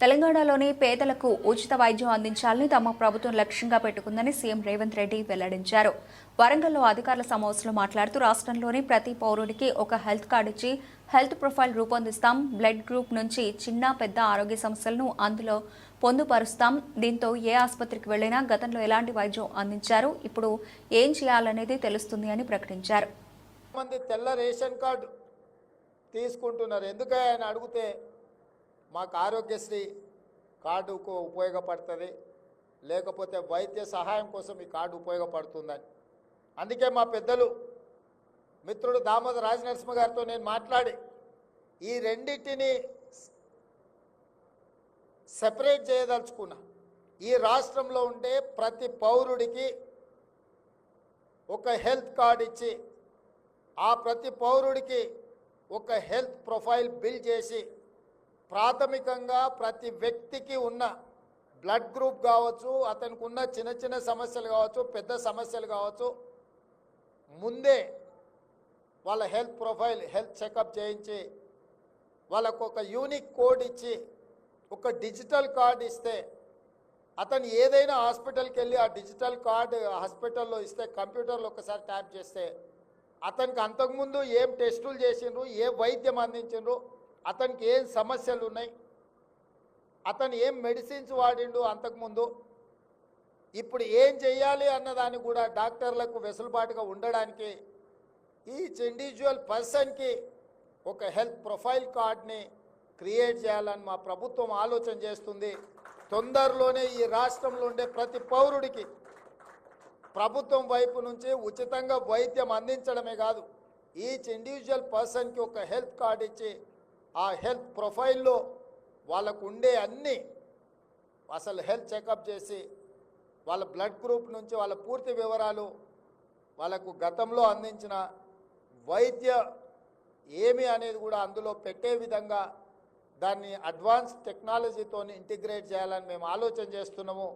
తెలంగాణలోని పేదలకు ఉచిత వైద్యం అందించాలని తమ ప్రభుత్వం లక్ష్యంగా పెట్టుకుందని సీఎం రేవంత్ రెడ్డి వెల్లడించారు. వరంగల్లో అధికారుల సమావేశంలో మాట్లాడుతూ రాష్ట్రంలోని ప్రతి పౌరుడికి ఒక హెల్త్ కార్డు ఇచ్చి హెల్త్ ప్రొఫైల్ రూపొందిస్తాం. బ్లడ్ గ్రూప్ నుంచి చిన్న పెద్ద ఆరోగ్య సమస్యలను అందులో పొందుపరుస్తాం. దీంతో ఏ ఆసుపత్రికి వెళ్ళినా గతంలో ఎలాంటి వైద్యం అందించారు? ఇప్పుడు ఏం చేయాలనేది తెలుస్తుంది అని ప్రకటించారు. మంది తెల్ల రేషన్ కార్డు తీసుకుంటున్నారు. ఎందుకు అడిగితే మాకు ఆరోగ్యశ్రీ కార్డుకు ఉపయోగపడుతుంది. లేకపోతే వైద్య సహాయం కోసం ఈ కార్డు ఉపయోగపడుతుందని. అందుకే మా పెద్దలు మిత్రుడు దామోదర రాజనరసింహ గారితో నేను మాట్లాడి ఈ రెండింటిని సెపరేట్ చేయదలుచుకున్నా. ఈ రాష్ట్రంలో ఉండే ప్రతి పౌరుడికి ఒక హెల్త్ కార్డు ఇచ్చి ఆ ప్రతి పౌరుడికి ఒక హెల్త్ ప్రొఫైల్ బిల్ చేసి ప్రాథమికంగా ప్రతి వ్యక్తికి ఉన్న బ్లడ్ గ్రూప్ కావచ్చు అతనికి ఉన్న చిన్న చిన్న సమస్యలు కావచ్చు పెద్ద సమస్యలు కావచ్చు ముందే వాళ్ళ హెల్త్ ప్రొఫైల్ హెల్త్ చెకప్ చేయించి వాళ్ళకు ఒక యూనిక్ కోడ్ ఇచ్చి ఒక డిజిటల్ కార్డ్ ఇస్తే అతను ఏదైనా హాస్పిటల్కి వెళ్ళి ఆ డిజిటల్ కార్డు హాస్పిటల్లో ఇస్తే కంప్యూటర్లో ఒకసారి ట్యాప్ చేస్తే అతనికి అంతకుముందు ఏం టెస్టులు చేసిండ్రు ఏ వైద్యం అందించిండ్రు అతనికి ఏం సమస్యలు ఉన్నాయి అతను ఏం మెడిసిన్స్ వాడిండు అంతకుముందు? ఇప్పుడు ఏం చేయాలి అన్నదాన్ని కూడా డాక్టర్లకు వెసులుబాటుగా ఉండడానికి ఈచ్ ఇండివిజువల్ పర్సన్కి ఒక హెల్త్ ప్రొఫైల్ కార్డ్ని క్రియేట్ చేయాలని మా ప్రభుత్వం ఆలోచన చేస్తుంది. తొందరలోనే ఈ రాష్ట్రంలో ఉండే ప్రతి పౌరుడికి ప్రభుత్వం వైపు నుంచి ఉచితంగా వైద్యం అందించడమే కాదు ఈచ్ ఇండివిజువల్ పర్సన్కి ఒక హెల్త్ కార్డ్ ఇచ్చి ఆ హెల్త్ ప్రొఫైల్లో వాళ్ళకు ఉండే అన్నీ అసలు హెల్త్ చెకప్ చేసి వాళ్ళ బ్లడ్ గ్రూప్ నుంచి వాళ్ళ పూర్తి వివరాలు వాళ్ళకు గతంలో అందించిన వైద్య ఏమి అనేది కూడా అందులో పెట్టే విధంగా దాన్ని అడ్వాన్స్ టెక్నాలజీతో ఇంటిగ్రేట్ చేయాలని మేము ఆలోచన చేస్తున్నాము.